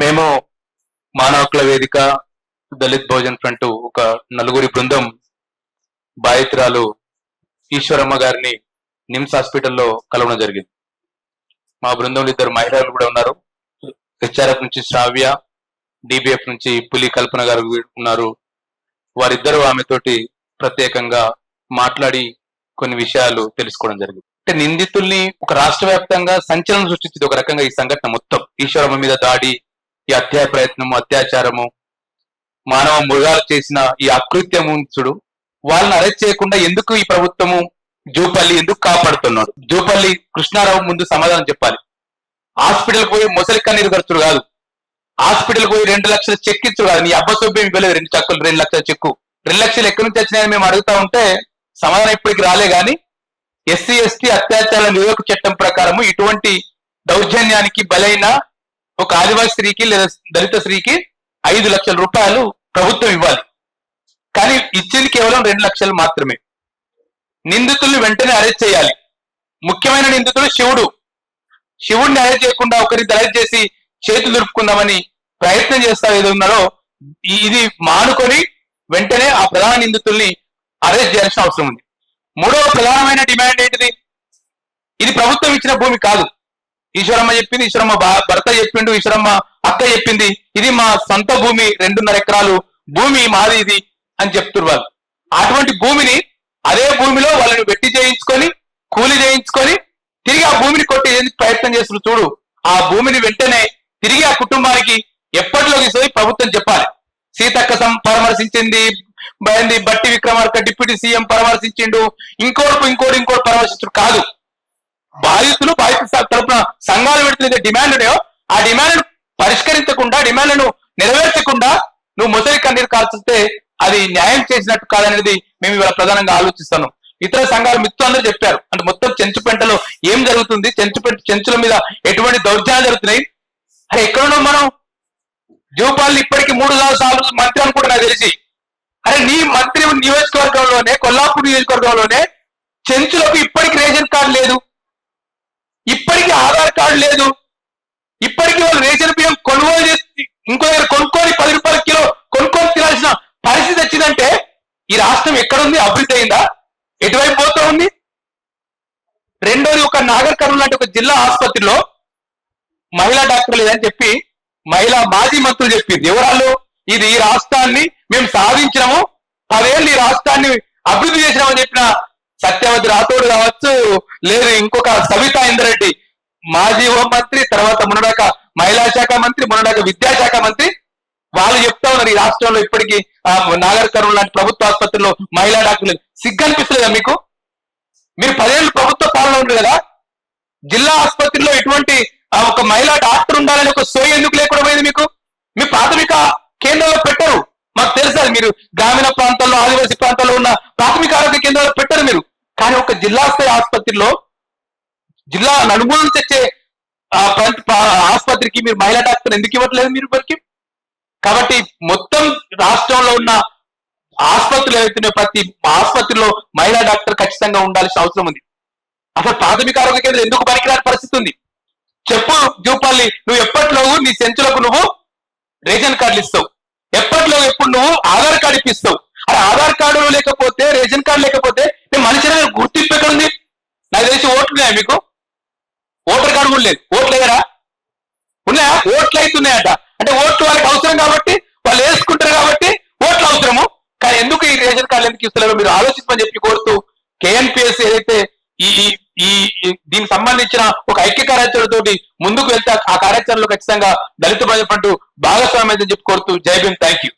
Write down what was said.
మేము మానవకుల వేదిక దళిత్ భోజన్ ఫ్రంట్ ఒక నలుగురి బృందం బాధితురాలు ఈశ్వరమ్మ గారిని నిమ్స్ హాస్పిటల్లో కలవడం జరిగింది. మా బృందంలో ఇద్దరు మహిళలు కూడా ఉన్నారు. హెచ్ఆర్ఎఫ్ నుంచి శ్రావ్య డిబిఎఫ్ నుంచి పులి కల్పన గారు ఉన్నారు. వారిద్దరూ ఆమెతోటి ప్రత్యేకంగా మాట్లాడి కొన్ని విషయాలు తెలుసుకోవడం జరిగింది. అంటే నిందితుల్ని ఒక రాష్ట్ర వ్యాప్తంగా సంచలనం సృష్టించింది ఒక రకంగా ఈ సంఘటన మొత్తం. ఈశ్వరమ్మ మీద దాడి ఈ హత్యా ప్రయత్నము అత్యాచారము మానవ మృగాలు చేసిన ఈ అకృత్యము చూడు వాళ్ళని అరెస్ట్ చేయకుండా ఎందుకు ఈ ప్రభుత్వము జూపల్లి ఎందుకు కాపాడుతున్నాడు జూపల్లి కృష్ణారావు ముందు సమాధానం చెప్పాలి. హాస్పిటల్ పోయి ముసలి కన్నీరు ఖర్చులు కాదు. హాస్పిటల్ పోయి రెండు లక్షల చెక్ ఇచ్చుడు కాదు. నీ అబ్బ సొబ్బేం ఇవ్వలేదు రెండు చక్కలు రెండు లక్షల చెక్కు. రెండు లక్షలు ఎక్కడి నుంచి వచ్చినాయని మేము అడుగుతా ఉంటే సమాధానం ఇప్పటికి రాలే గాని ఎస్సీ ఎస్టీ అత్యాచార నిరోధక చట్టం ప్రకారము ఇటువంటి దౌర్జన్యానికి బలైన ఒక ఆదివాసి స్త్రీకి లేదా దళిత స్త్రీకి ఐదు లక్షల రూపాయలు ప్రభుత్వం ఇవ్వాలి. కానీ ఇచ్చేది కేవలం రెండు లక్షలు మాత్రమే. నిందితుల్ని వెంటనే అరెస్ట్ చేయాలి. ముఖ్యమైన నిందితుడు శివుడు. శివుడిని అరెస్ట్ చేయకుండా ఒకరిని అరెస్ట్ చేసి చేతులు దురుపుకుందామని ప్రయత్నం చేస్తా ఏదో ఉన్నారో ఇది మానుకొని వెంటనే ఆ ప్రధాన నిందితుల్ని అరెస్ట్ చేయాల్సిన అవసరం ఉంది. మూడవ ప్రధానమైన డిమాండ్ ఏంటిది? ఇది ప్రభుత్వం ఇచ్చిన భూమి కాదు. ఈశ్వరమ్మ చెప్పింది ఈశ్వరమ్మ భర్త చెప్పిండు ఈశ్వరమ్మ అక్క చెప్పింది ఇది మా సొంత భూమి రెండున్నర ఎకరాలు భూమి మాది ఇది అని చెప్తున్నారు వాళ్ళు. అటువంటి భూమిని అదే భూమిలో వాళ్ళని వెట్టి చేయించుకొని కూలి చేయించుకొని తిరిగి ఆ భూమిని కొట్టేందుకు ప్రయత్నం చేస్తున్నారు చూడు. ఆ భూమిని వెంటనే తిరిగి ఆ కుటుంబానికి ఎప్పటిలో తీసుకొని ప్రభుత్వం చెప్పాలి. సీతక్క పరామర్శించింది బయంది బట్టి విక్రమార్క డిప్యూటీ సీఎం పరామర్శించిండు ఇంకోటి ఇంకోటి ఇంకోటి పరామర్శించుడు కాదు. బాధితులు బాధిత తరపున సంఘాలు పెడుతున్న డిమాండ్ ఉన్నాయో ఆ డిమాండ్ పరిష్కరించకుండా డిమాండ్లను నెరవేర్చకుండా నువ్వు ముసలి కన్నీరు కాల్చితే అది న్యాయం చేసినట్టు కాదనేది మేము ఇవాళ ప్రధానంగా ఆలోచిస్తాను ఇతర సంఘాలు మిత్రులందరూ చెప్పారు. అంటే మొత్తం చెంచుపెంటలో ఏం జరుగుతుంది? చెంచుపెంట చెంచుల మీద ఎటువంటి దౌర్జన్యాలు జరుగుతున్నాయి? అరే ఎక్కడున్నాం మనం? జూపాలు ఇప్పటికి మూడు నాలుగు సార్లు మంత్రి అనుకుంటున్నా తెలిసి. అరే నీ మంత్రి నియోజకవర్గంలోనే కొల్లాపూర్ నియోజకవర్గంలోనే చెంచులకు ఇప్పటికి రేషన్ కార్డు లేదు. లేదు. ఇప్పటికీ వాళ్ళు రేషన్ బియ్యం కొనుగోలు చేసి ఇంకో దగ్గర కొనుక్కొని పది రూపాయల కిలో కొనుక్కొని తినాల్సిన పరిస్థితి వచ్చిందంటే ఈ రాష్ట్రం ఎక్కడుంది? అభివృద్ధి అయిందా? ఎటువైపు పోతా ఉంది? రెండోది ఒక నాగర్ కర్నూలు లాంటి ఒక జిల్లా ఆసుపత్రిలో మహిళా డాక్టర్ లేదని చెప్పి మహిళా మాజీ మంత్రులు చెప్పింది. ఎవరాళ్ళు? ఇది ఈ రాష్ట్రాన్ని మేము సాధించినాము. పదేళ్ళు ఈ రాష్ట్రాన్ని అభివృద్ధి చేసినామని చెప్పిన సత్యవతి రాథోడ్ కావచ్చు లేదు ఇంకొక సవితా ఇంద్రెడ్డి. మాజీ హోంమంత్రి తర్వాత మునడాక మహిళా శాఖ మంత్రి మునడాక విద్యాశాఖ మంత్రి. వాళ్ళు చెప్తా ఉన్నారు ఈ రాష్ట్రంలో ఇప్పటికీ ఆ, నాగర్ కర్నూలు లాంటి ప్రభుత్వ ఆసుపత్రిలో మహిళా డాక్టర్లు. సిగ్గు అనిపిస్తలేదా మీకు? మీరు పదేళ్ళు ప్రభుత్వ పాలన ఉండరు కదా జిల్లా ఆసుపత్రిలో ఎటువంటి ఒక మహిళా డాక్టర్ ఉండాలని ఒక సోయి ఎందుకు లేకుండా పోయింది మీకు? మీ ప్రాథమిక కేంద్రంలో పెట్టరు. మాకు తెలుసు అది మీరు గ్రామీణ ప్రాంతాల్లో ఆదివాసీ ప్రాంతాల్లో ఉన్న ప్రాథమిక ఆరోగ్య కేంద్రాల్లో పెట్టరు మీరు. కానీ ఒక జిల్లా స్థాయి ఆసుపత్రిలో జిల్లా నలుమూల నుంచి వచ్చే ఆసుపత్రికి మీరు మహిళా డాక్టర్ ఎందుకు ఇవ్వట్లేదు మీరు ఇప్పటికి? కాబట్టి మొత్తం రాష్ట్రంలో ఉన్న ఆసుపత్రులు ఏవైతున్నాయో ప్రతి ఆసుపత్రిలో మహిళా డాక్టర్ ఖచ్చితంగా ఉండాల్సిన అవసరం ఉంది. అసలు ప్రాథమిక ఆరోగ్య కేంద్రం ఎందుకు పనికిరాని పరిస్థితి ఉంది? చెప్పు జూపల్లి నువ్వు ఎప్పట్లో నీ సెంచులకు నువ్వు రేషన్ కార్డులు ఇస్తావు? ఎప్పట్లో ఎప్పుడు నువ్వు ఆధార్ కార్డు ఇప్పిస్తావు? అరే ఆధార్ కార్డు లేకపోతే రేషన్ కార్డు లేకపోతే నేను మనిషి గుర్తింపు ఎక్కడ ఉంది నాకు తెలిసి ఓట్లున్నాయా మీకు? ఓటర్ కార్డు కూడా లేదు. ఓట్లు లేదరా ఉన్నాయా? ఓట్లు అవుతున్నాయట అంటే ఓట్లు వాళ్ళకి అవసరం కాబట్టి వాళ్ళు వేసుకుంటారు కాబట్టి ఓట్లు అవసరము. కానీ ఎందుకు ఈ రేషన్ కార్డు ఎందుకు ఇస్తున్నారో మీరు ఆలోచించమని చెప్పి కోరుతూ కేఎన్పిఎస్ ఏదైతే ఈ ఈ- దీనికి సంబంధించిన ఒక ఐక్య కార్యాచరణతోటి ముందుకు వెళ్తే ఆ కార్యాచరణలో ఖచ్చితంగా దళిత ప్రజల పంటూ భాగస్వామ్యం చెప్పి కోరుతూ జై భీమ్. Thank you